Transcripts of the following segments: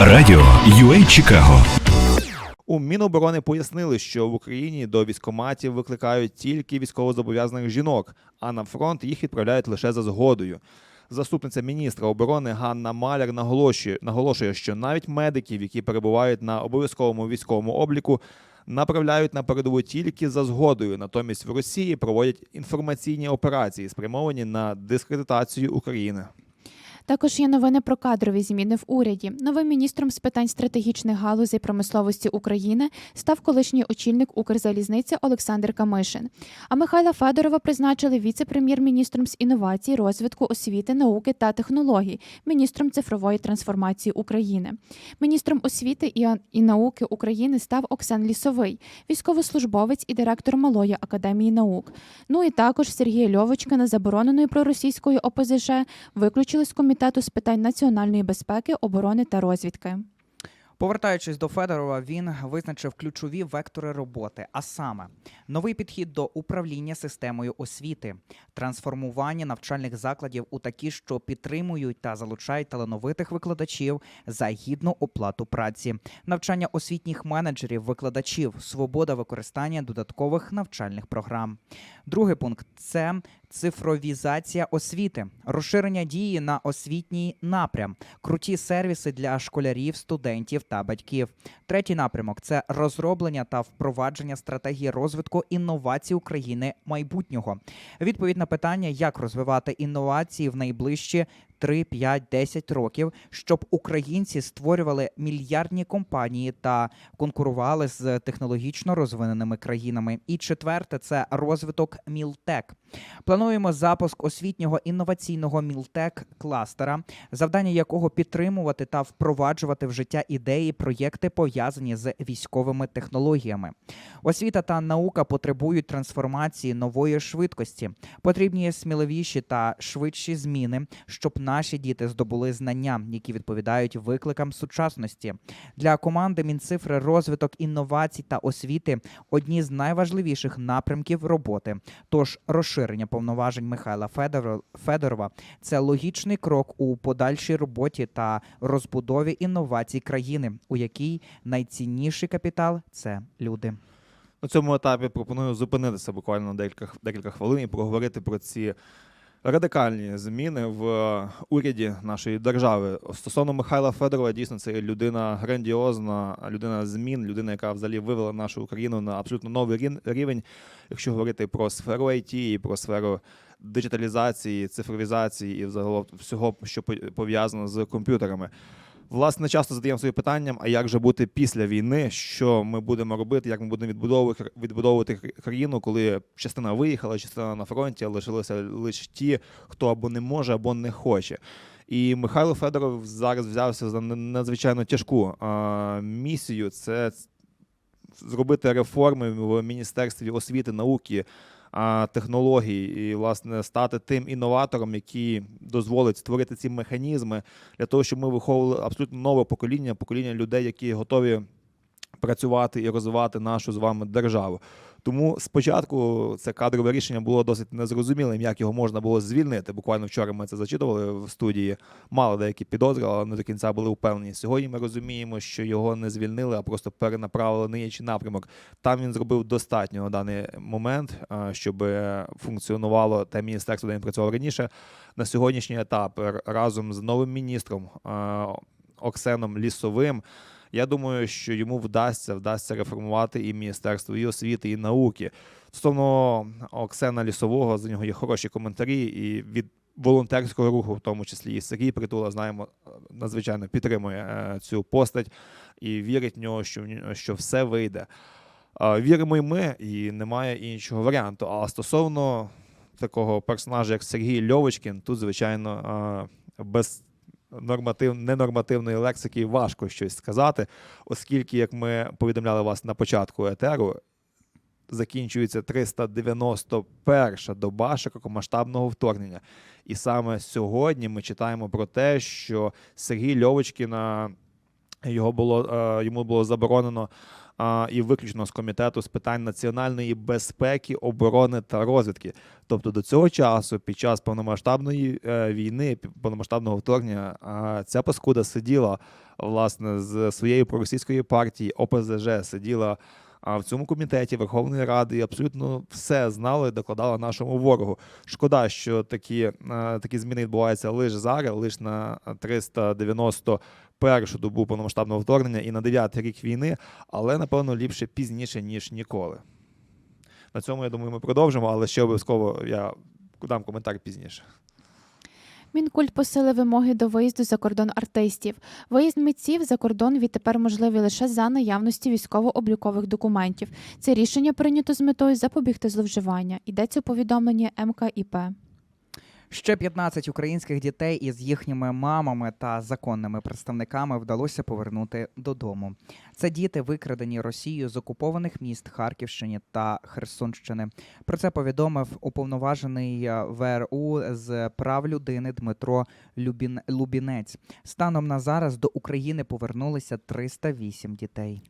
Радіо UA Чикаго. У Міноборони пояснили, що в Україні до військоматів викликають тільки військовозобов'язаних жінок, а на фронт їх відправляють лише за згодою. Заступниця міністра оборони Ганна Маляр наголошує, наголошує, що навіть медиків, які перебувають на обов'язковому військовому обліку, направляють на передову тільки за згодою. Натомість в Росії проводять інформаційні операції, спрямовані на дискредитацію України. Також є новини про кадрові зміни в уряді. Новим міністром з питань стратегічних галузей промисловості України став колишній очільник Укрзалізниці Олександр Камишин. А Михайла Федорова призначили віце-прем'єр-міністром з інновацій, розвитку освіти, науки та технологій, міністром цифрової трансформації України. Міністром освіти і, науки України став Оксан Лісовий, військовослужбовець і директор Малої академії наук. Ну і також Сергія Льовочкина, забороненої проросійської ОПЗЖ, виключили з комітету з питань національної безпеки, оборони та розвідки. Повертаючись до Федорова, він визначив ключові вектори роботи, а саме новий підхід до управління системою освіти, трансформування навчальних закладів у такі, що підтримують та залучають талановитих викладачів за гідну оплату праці, навчання освітніх менеджерів, викладачів, свобода використання додаткових навчальних програм. Другий пункт це цифровізація освіти, розширення дії на освітній напрям, круті сервіси для школярів, студентів та батьків. Третій напрямок це розроблення та впровадження стратегії розвитку інновацій України майбутнього. Відповідь на питання, як розвивати інновації в найближчі 3, 5, 10 років, щоб українці створювали мільярдні компанії та конкурували з технологічно розвиненими країнами. І четверте це розвиток Мілтек. Плануємо запуск освітнього інноваційного Мілтек кластера, завдання якого підтримувати та впроваджувати в життя ідеї, проєкти пов'язані з військовими технологіями. Освіта та наука потребують трансформації нової швидкості. Потрібні сміливіші та швидші зміни, щоб наші діти здобули знання, які відповідають викликам сучасності. Для команди Мінцифри розвиток інновацій та освіти одні з найважливіших напрямків роботи. Тож розширення повноважень Михайла Федоро- Федорова це логічний крок у подальшій роботі та розбудові інновацій країни, у якій найцінніший капітал це люди. На цьому етапі пропоную зупинитися буквально на декілька, декілька хвилин і проговорити про ці радикальні зміни в уряді нашої держави. Стосовно Михайла Федорова, дійсно, це людина грандіозна, людина змін, людина, яка взагалі вивела нашу Україну на абсолютно новий рівень, якщо говорити про сферу IT і про сферу диджиталізації, цифровізації і взагалі всього, що по- пов'язано з комп'ютерами. Власне, часто задаємо собі питанням, а як же бути після війни, що ми будемо робити, як ми будемо відбудовувати, відбудовувати країну, коли частина виїхала, частина на фронті, а лишилися лише ті, хто або не може, або не хоче. І Михайло Федоров зараз взявся за надзвичайно тяжку а, місію. Це зробити реформи в Міністерстві освіти, науки, технологій і, власне, стати тим інноватором, який дозволить створити ці механізми для того, щоб ми виховували абсолютно нове покоління, покоління людей, які готові працювати і розвивати нашу з вами державу. Тому спочатку це кадрове рішення було досить незрозумілим, як його можна було звільнити. Буквально вчора ми це зачитували в студії. Мало деякі підозри, але не до кінця були впевнені. Сьогодні ми розуміємо, що його не звільнили, а просто перенаправили на інший напрямок. Там він зробив достатньо на даний момент, щоб функціонувало те міністерство, де він працював раніше. На сьогоднішній етап разом з новим міністром Оксеном Лісовим. Я думаю, що йому вдасться вдасться реформувати і Міністерство і освіти, і науки. Стосовно Оксена Лісового, за нього є хороші коментарі, і від волонтерського руху, в тому числі і Сергій Притула, знаємо, надзвичайно підтримує е, цю постать і вірить в нього, що, що все вийде. Е, Віримо й ми, і немає іншого варіанту. А стосовно такого персонажа, як Сергій Льовочкін, тут, звичайно, е, без норматив, ненормативної лексики важко щось сказати, оскільки, як ми повідомляли вас на початку етеру, закінчується 391 доба широкомасштабного вторгнення. І саме сьогодні ми читаємо про те, що Сергій Льовочкін Його було е, йому було заборонено а, і виключно з комітету з питань національної безпеки, оборони та розвідки. Тобто до цього часу, під час повномасштабної е, війни, повномасштабного вторгнення, а, ця паскуда сиділа власне з своєї проросійської партії ОПЗЖ, сиділа а, в цьому комітеті Верховної Ради абсолютно все знала і докладала нашому ворогу. Шкода, що такі, е, такі зміни відбуваються лише зараз, лише на 391 добу повномасштабного вторгнення і на 9 рік війни, але напевно ліпше пізніше, ніж ніколи. На цьому я думаю, ми продовжимо, але ще обов'язково я дам коментар пізніше. Мінкульт посилив вимоги до виїзду за кордон артистів. Виїзд митців за кордон відтепер можливий лише за наявності військово-облікових документів. Це рішення прийнято з метою запобігти зловживання. Йдеться у повідомленні МКІП. Ще 15 українських дітей із їхніми мамами та законними представниками вдалося повернути додому. Це діти, викрадені Росією з окупованих міст Харківщини та Херсонщини. Про це повідомив уповноважений е, ВРУ з прав людини Дмитро Любін... Лубінець. Станом на зараз до України повернулися 308 дітей.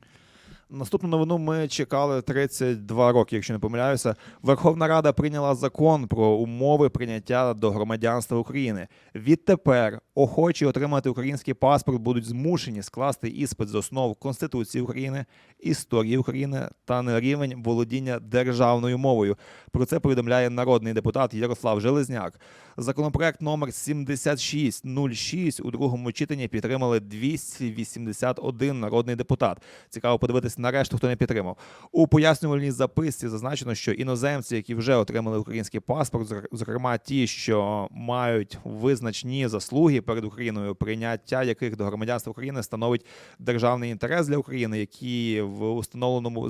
Наступну новину ми чекали 32 роки, якщо не помиляюся. Верховна Рада прийняла закон про умови прийняття до громадянства України. Відтепер охочі отримати український паспорт будуть змушені скласти іспит з основ Конституції України, історії України та на рівень володіння державною мовою. Про це повідомляє народний депутат Ярослав Железняк. Законопроект номер 7606 у другому читанні підтримали 281 народний депутат. Цікаво подивитися на решту, хто не підтримав. У пояснювальній записці зазначено, що іноземці, які вже отримали український паспорт, зокрема ті, що мають визначні заслуги перед Україною, прийняття яких до громадянства України становить державний інтерес для України, які в установленому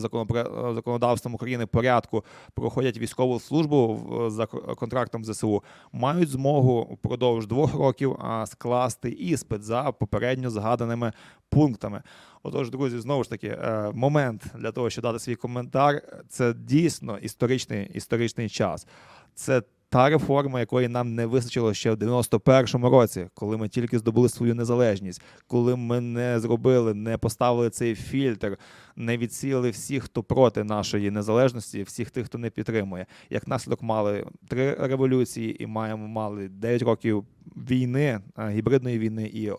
законодавством України порядку проходять військову службу за контрактом ЗСУ, мають змогу впродовж двох років скласти іспит за попередньо згаданими пунктами. Отож, друзі, знову ж таки, е, момент для того, щоб дати свій коментар, це дійсно історичний історичний час. Це та реформа, якої нам не вистачило ще в 91-му році, коли ми тільки здобули свою незалежність, коли ми не зробили, не поставили цей фільтр, не відсіяли всіх, хто проти нашої незалежності, всіх тих, хто не підтримує. Як наслідок мали три революції і маємо мали 9 років війни, е, гібридної війни, і е,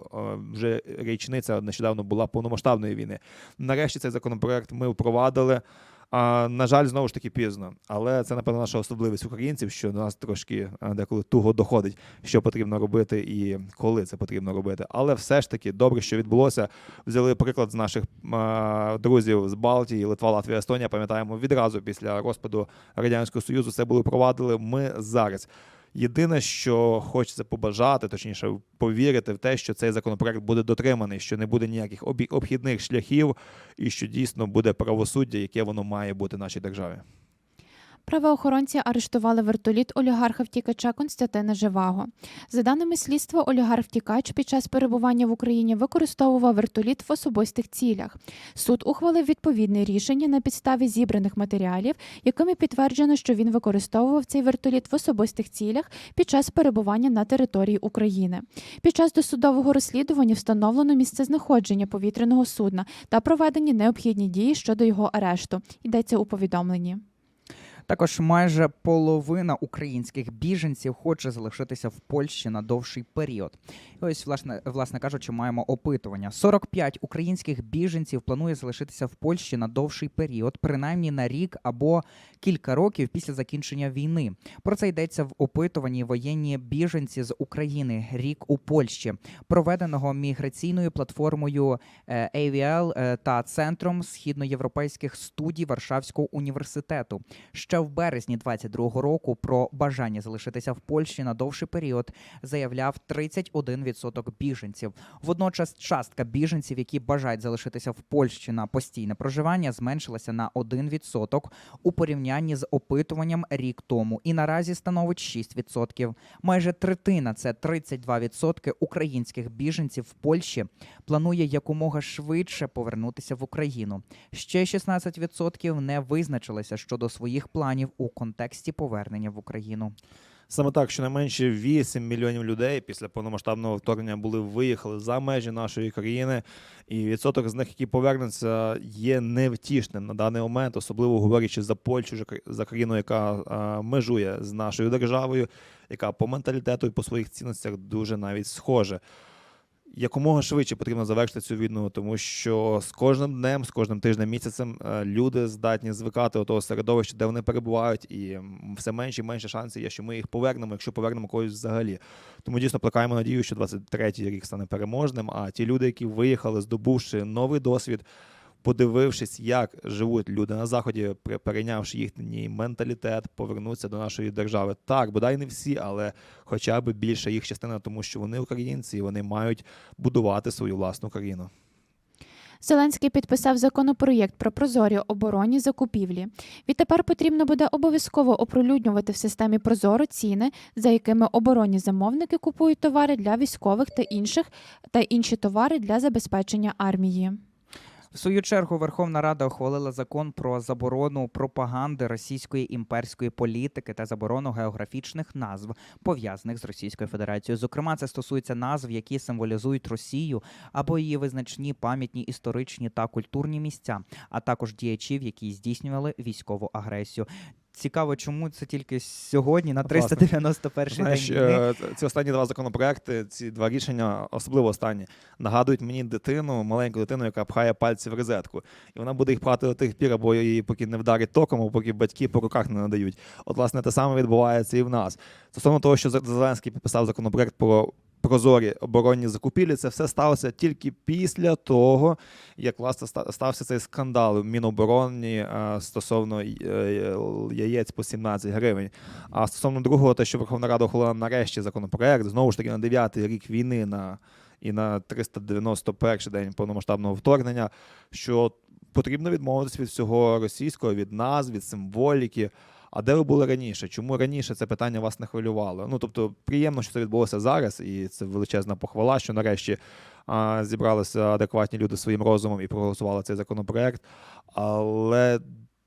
вже річниця нещодавно була повномасштабної війни. Нарешті цей законопроект ми впровадили. А, на жаль, знову ж таки пізно, але це напевно наша особливість українців, що до нас трошки деколи туго доходить, що потрібно робити і коли це потрібно робити. Але все ж таки добре, що відбулося. Взяли приклад з наших а, друзів з Балтії, Литва, Латвія, Естонія. Пам'ятаємо відразу після розпаду радянського союзу. Це були провадили. Ми зараз. Єдине, що хочеться побажати, точніше, повірити в те, що цей законопроект буде дотриманий, що не буде ніяких обхідних шляхів, і що дійсно буде правосуддя, яке воно має бути в нашій державі. Правоохоронці арештували вертоліт олігарха втікача Константина Живаго. За даними слідства, олігарх втікач під час перебування в Україні використовував вертоліт в особистих цілях. Суд ухвалив відповідне рішення на підставі зібраних матеріалів, якими підтверджено, що він використовував цей вертоліт в особистих цілях під час перебування на території України. Під час досудового розслідування встановлено місце знаходження повітряного судна та проведені необхідні дії щодо його арешту. Йдеться у повідомленні. Також майже половина українських біженців хоче залишитися в Польщі на довший період. І ось, власне, власне кажучи, маємо опитування. 45 українських біженців планує залишитися в Польщі на довший період, принаймні на рік або кілька років після закінчення війни. Про це йдеться в опитуванні воєнні біженці з України рік у Польщі, проведеного міграційною платформою е, AVL е, та центром східноєвропейських студій Варшавського університету. Ще в березні 22-го року про бажання залишитися в Польщі на довший період заявляв 31% біженців. Водночас частка біженців, які бажають залишитися в Польщі на постійне проживання, зменшилася на 1% у порівнянні з опитуванням рік тому і наразі становить 6%. Майже третина, це 32% українських біженців в Польщі, планує якомога швидше повернутися в Україну. Ще 16% не визначилися щодо своїх планів у контексті повернення в Україну. Саме так, щонайменше 8 мільйонів людей після повномасштабного вторгнення були виїхали за межі нашої країни, і відсоток з них, які повернуться, є невтішним на даний момент, особливо говорячи за Польщу, за країну, яка а, межує з нашою державою, яка по менталітету і по своїх цінностях дуже навіть схожа. Якомога швидше потрібно завершити цю війну, тому що з кожним днем, з кожним тижнем, місяцем е, люди здатні звикати до того середовища, де вони перебувають, і все менше і менше шансів є, що ми їх повернемо, якщо повернемо когось взагалі. Тому дійсно плекаємо надію, що 23-й рік стане переможним. А ті люди, які виїхали, здобувши новий досвід, подивившись, як живуть люди на заході, перейнявши їхній менталітет, повернуться до нашої держави. Так, бодай не всі, але хоча б більша їх частина, тому що вони українці, і вони мають будувати свою власну країну. Зеленський підписав законопроєкт про прозорі оборонні закупівлі. Відтепер потрібно буде обов'язково оприлюднювати в системі Прозоро ціни, за якими оборонні замовники купують товари для військових та інших та інші товари для забезпечення армії. Свою чергу Верховна Рада ухвалила закон про заборону пропаганди російської імперської політики та заборону географічних назв, пов'язаних з Російською Федерацією. Зокрема, це стосується назв, які символізують Росію або її визначні пам'ятні історичні та культурні місця, а також діячів, які здійснювали військову агресію. Цікаво, чому це тільки сьогодні, на Власне. 391 Знаєш, день е, ці останні два законопроекти, ці два рішення, особливо останні, нагадують мені дитину, маленьку дитину, яка пхає пальці в розетку. І вона буде їх пхати до тих пір, або її поки не вдарить током, або поки батьки по руках не надають. От, власне, те саме відбувається і в нас. Стосовно того, що Зеленський підписав законопроект про. Прозорі оборонні закупівлі, це все сталося тільки після того, як власне стався цей скандал в Мінобороні е, стосовно е, яєць по 17 гривень. А стосовно другого, те, що Верховна Рада ухвалила нарешті законопроект, знову ж таки на 9-й рік війни на, і на 391 день повномасштабного вторгнення, що потрібно відмовитися від всього російського, від нас, від символіки. А де ви були раніше? Чому раніше це питання вас не хвилювало? Ну тобто, приємно, що це відбулося зараз, і це величезна похвала, що нарешті а, зібралися адекватні люди своїм розумом і проголосували цей законопроект. Але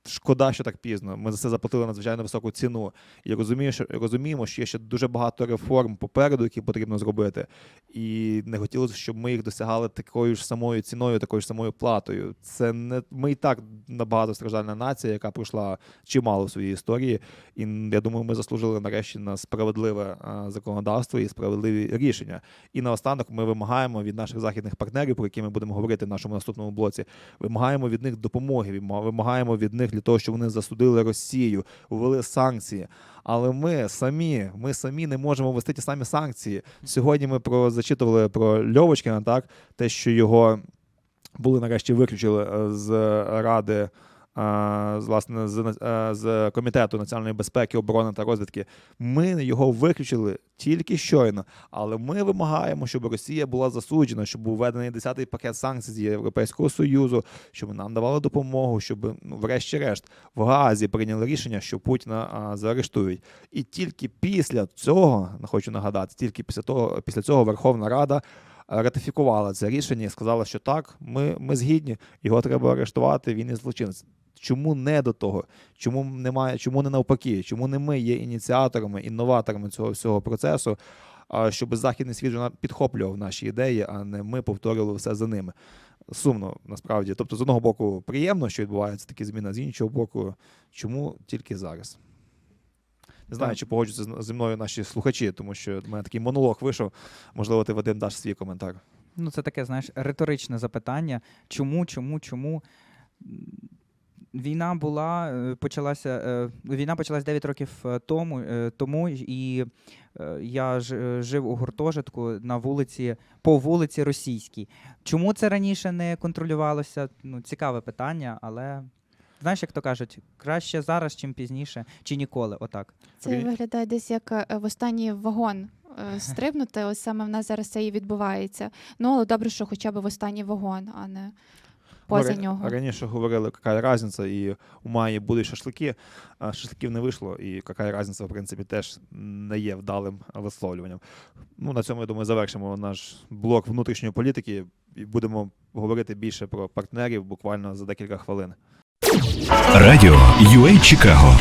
шкода, що так пізно. Ми за це заплатили надзвичайно високу ціну. І розумію, що, розуміємо, що є ще дуже багато реформ попереду, які потрібно зробити. І не хотілося, щоб ми їх досягали такою ж самою ціною, такою ж самою платою. Це не ми і так набагато страждальна нація, яка пройшла чимало в своїй історії. І я думаю, ми заслужили нарешті на справедливе законодавство і справедливі рішення. І наостанок ми вимагаємо від наших західних партнерів, про які ми будемо говорити в нашому наступному блоці. Вимагаємо від них допомоги. Вимагаємо від них для того, щоб вони засудили Росію, ввели санкції. Але ми самі, ми самі не можемо ввести ті самі санкції. Сьогодні ми про зачитували про Льовочкина, так те, що його були нарешті виключили е, з ради. Власне з, з комітету національної безпеки, оборони та розвідки. Ми його виключили тільки щойно, але ми вимагаємо, щоб Росія була засуджена, щоб був введений 10-й пакет санкцій з Європейського союзу, щоб нам давали допомогу, щоб ну, врешті-решт в Гаазі прийняли рішення, що Путіна заарештують. І тільки після цього, хочу нагадати, тільки після того, після цього Верховна Рада ратифікувала це рішення і сказала, що так, ми, ми згідні, його треба арештувати, він і злочинець. Чому не до того? Чому немає, чому не навпаки? Чому не ми є ініціаторами, інноваторами цього всього процесу? Щоб західний світ підхоплював наші ідеї, а не ми повторювали все за ними. Сумно насправді. Тобто, з одного боку, приємно, що відбуваються такі зміни, з іншого боку, чому тільки зараз? Не знаю, чи погоджуються зі мною наші слухачі, тому що в мене такий монолог вийшов. Можливо, ти Вадим даш свій коментар. Ну, це таке, знаєш, риторичне запитання. Чому, чому, чому? Війна була, е, почалася, е, війна почалась 9 років е, тому, тому і я ж, жив у гуртожитку на вулиці, по вулиці Російській. Чому це раніше не контролювалося? Ну, цікаве питання, але знаєш, як то кажуть, краще зараз, чим пізніше, чи ніколи. Отак. Це Окей. виглядає десь як е, в останній вагон е, стрибнути. Ось саме в нас зараз це і відбувається. Ну але добре, що хоча б в останній вагон, а не поза Ра- нього. Раніше говорили, яка різниця, і у Маї будуть шашлики, а шашликів не вийшло, і яка різниця, в принципі, теж не є вдалим висловлюванням. Ну, на цьому, я думаю, завершимо наш блок внутрішньої політики і будемо говорити більше про партнерів буквально за декілька хвилин. Радіо UA Чикаго